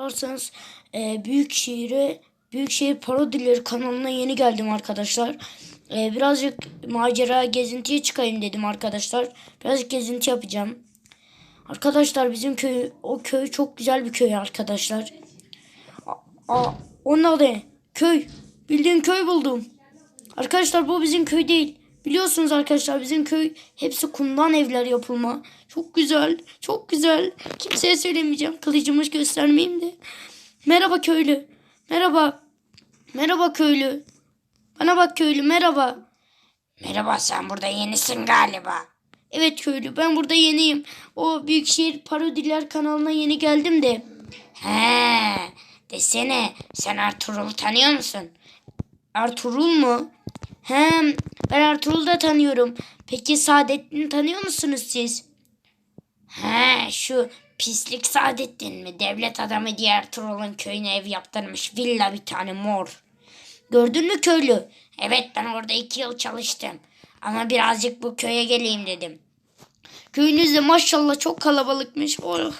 Sorarsanız e, Büyükşehir'e Büyükşehir Parodileri kanalına yeni geldim arkadaşlar. E, birazcık macera gezintiye çıkayım dedim arkadaşlar. Birazcık gezinti yapacağım. Arkadaşlar bizim köy o köy çok güzel bir köy arkadaşlar. A, a, onun adı? Köy. Bildiğin köy buldum. Arkadaşlar bu bizim köy değil. Biliyorsunuz arkadaşlar bizim köy hepsi kumdan evler yapılma. Çok güzel. Çok güzel. Kimseye söylemeyeceğim. Kılıcımı göstermeyeyim de. Merhaba köylü. Merhaba. Merhaba köylü. Bana bak köylü merhaba. Merhaba sen burada yenisin galiba. Evet köylü ben burada yeniyim. O Büyükşehir Parodiler kanalına yeni geldim de. He, desene sen Ertuğrul'u tanıyor musun? Ertuğrul mu? Hem ben Ertuğrul'u da tanıyorum. Peki Saadettin'i tanıyor musunuz siz? He, şu pislik Saadettin mi? Devlet adamı diye Ertuğrul'un köyüne ev yaptırmış. Villa bir tane mor. Gördün mü köylü? Evet ben orada iki yıl çalıştım. Ama birazcık bu köye geleyim dedim. Köyünüz de maşallah çok kalabalıkmış. Oh,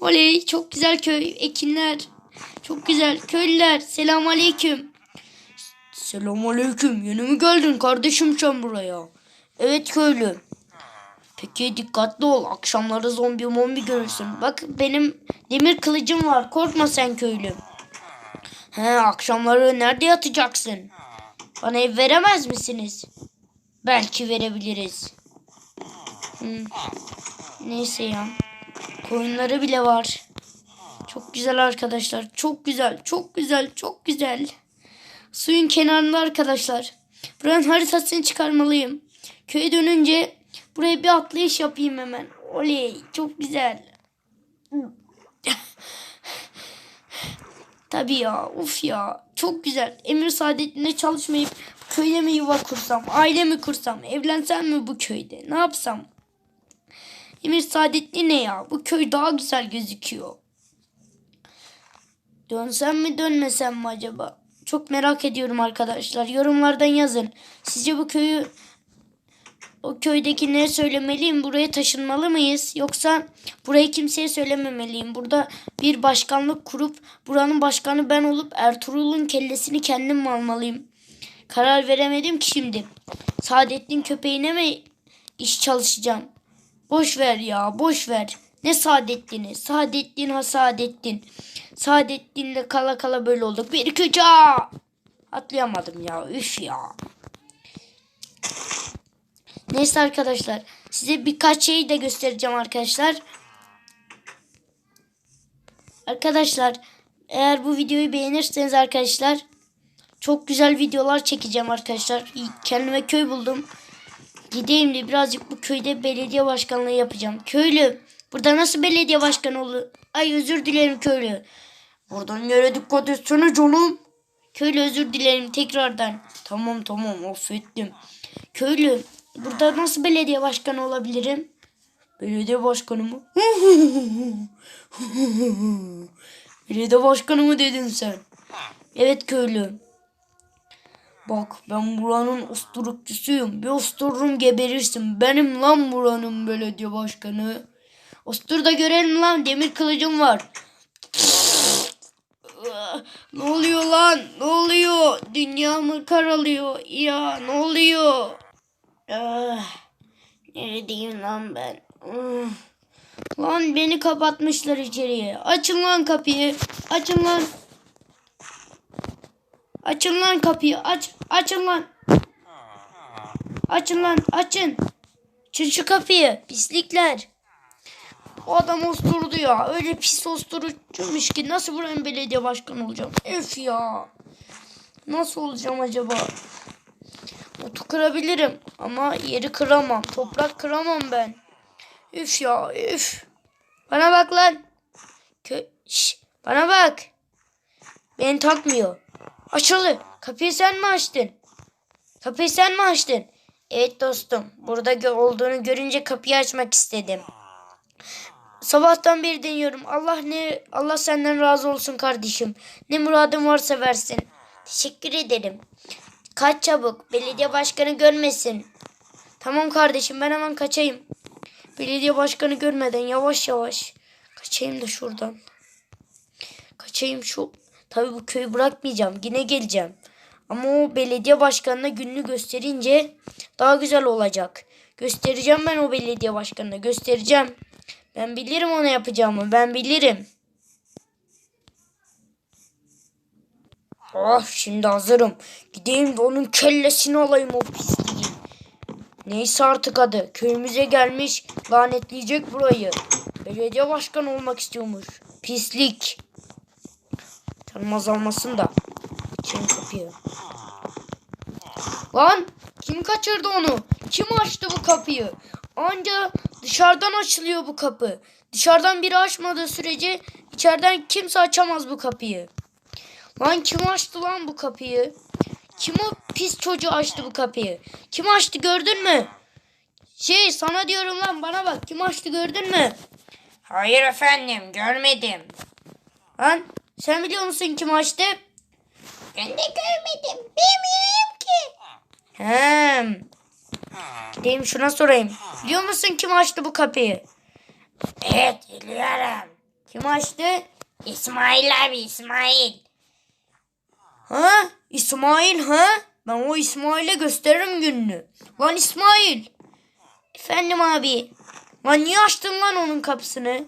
oley çok güzel köy. Ekinler. Çok güzel. Köylüler selam aleyküm. Selam aleyküm. Yeni mi geldin kardeşim sen buraya? Evet köylü. Peki dikkatli ol. Akşamları zombi mombi görürsün. Bak benim demir kılıcım var. Korkma sen köylü. He akşamları nerede yatacaksın? Bana ev veremez misiniz? Belki verebiliriz. Hmm. Neyse ya. Koyunları bile var. Çok güzel arkadaşlar. Çok güzel. Çok güzel. Çok güzel. Suyun kenarında arkadaşlar. Buranın haritasını çıkarmalıyım. Köye dönünce buraya bir atlayış yapayım hemen. Oley. Çok güzel. Tabii ya. Uf ya. Çok güzel. Emir Saadettin'de çalışmayıp köyde mi yuva kursam? Aile mi kursam? Evlensem mi bu köyde? Ne yapsam? Emir Saadetli ne ya? Bu köy daha güzel gözüküyor. Dönsem mi dönmesem mi acaba? Çok merak ediyorum arkadaşlar. Yorumlardan yazın. Sizce bu köyü o köydeki ne söylemeliyim? Buraya taşınmalı mıyız? Yoksa burayı kimseye söylememeliyim. Burada bir başkanlık kurup buranın başkanı ben olup Ertuğrul'un kellesini kendim mi almalıyım? Karar veremedim ki şimdi. Saadettin köpeğine mi iş çalışacağım? Boş ver ya boş ver. Ne Saadettin'i? Saadettin ha Saadettin. Saadettin'le kala kala böyle olduk. Bir iki! Atlayamadım ya. Üf ya. Neyse arkadaşlar. Size birkaç şeyi de göstereceğim arkadaşlar. Arkadaşlar eğer bu videoyu beğenirseniz arkadaşlar çok güzel videolar çekeceğim arkadaşlar. Kendime köy buldum. Gideyim de birazcık bu köyde belediye başkanlığı yapacağım. Köylü burada nasıl belediye başkanı olur? Ay özür dilerim köylü. Buradan yere dikkat etsene canım. Köylü özür dilerim tekrardan. Tamam tamam affettim. Köylü burada nasıl belediye başkanı olabilirim? Belediye başkanı mı? belediye başkanı mı dedin sen? Evet köylü. Bak ben buranın usturukçusuyum. Bir ustururum geberirsin. Benim lan buranın belediye başkanı. Ustur da görelim lan. Demir kılıcım var. ne oluyor lan? Ne oluyor? Dünya mı karalıyor? Ya ne oluyor? Ah, neredeyim lan ben? Ah. Lan beni kapatmışlar içeriye. Açın lan kapıyı. Açın lan. Açın lan kapıyı. Aç. Açın lan. Açın lan. Açın. Açın şu kapıyı. Pislikler. O adam osturdu ya. Öyle pis osturucuymuş ki. Nasıl buranın belediye başkanı olacağım? Öf ya. Nasıl olacağım acaba? Otu kırabilirim. Ama yeri kıramam. Toprak kıramam ben. Üf ya üf. Bana bak lan. Kö bana bak. Beni takmıyor. Açıldı. Kapıyı sen mi açtın? Kapıyı sen mi açtın? Evet dostum. Burada olduğunu görünce kapıyı açmak istedim. Sabahtan beri deniyorum. Allah ne Allah senden razı olsun kardeşim. Ne muradın varsa versin. Teşekkür ederim. Kaç çabuk. Belediye başkanı görmesin. Tamam kardeşim ben hemen kaçayım. Belediye başkanı görmeden yavaş yavaş kaçayım da şuradan. gideceğim şu. Tabii bu köyü bırakmayacağım. Yine geleceğim. Ama o belediye başkanına gününü gösterince daha güzel olacak. Göstereceğim ben o belediye başkanına. Göstereceğim. Ben bilirim ona yapacağımı. Ben bilirim. Oh şimdi hazırım. Gideyim de onun kellesini alayım o pisliğin. Neyse artık adı. Köyümüze gelmiş. Lanetleyecek burayı. Belediye başkanı olmak istiyormuş. Pislik. Canım azalmasın da. Açayım kapıyı. Lan kim kaçırdı onu? Kim açtı bu kapıyı? Anca dışarıdan açılıyor bu kapı. Dışarıdan biri açmadığı sürece içeriden kimse açamaz bu kapıyı. Lan kim açtı lan bu kapıyı? Kim o pis çocuğu açtı bu kapıyı? Kim açtı gördün mü? Şey sana diyorum lan bana bak kim açtı gördün mü? Hayır efendim görmedim. Lan sen biliyor musun kim açtı? Ben de görmedim. Bilmiyorum ki. Hem. Gideyim şuna sorayım. Biliyor musun kim açtı bu kapıyı? Evet biliyorum. Kim açtı? İsmail abi İsmail. Ha? İsmail ha? Ben o İsmail'e gösteririm gününü. Lan İsmail. Efendim abi. Lan niye açtın lan onun kapısını?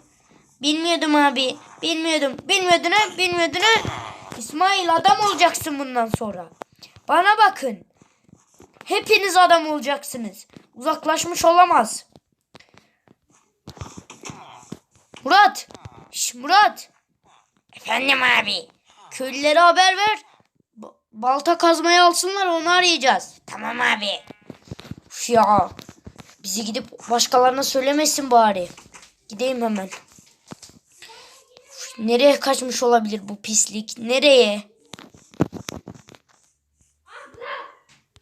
Bilmiyordum abi. Bilmiyordum. Bilmiyordun ha? Bilmiyordun ha? İsmail adam olacaksın bundan sonra. Bana bakın. Hepiniz adam olacaksınız. Uzaklaşmış olamaz. Murat. Şş, Murat. Efendim abi. Köylülere haber ver. Ba- balta kazmayı alsınlar onu arayacağız. Tamam abi. Üf ya. Bizi gidip başkalarına söylemesin bari. Gideyim hemen. Üf, nereye kaçmış olabilir bu pislik? Nereye?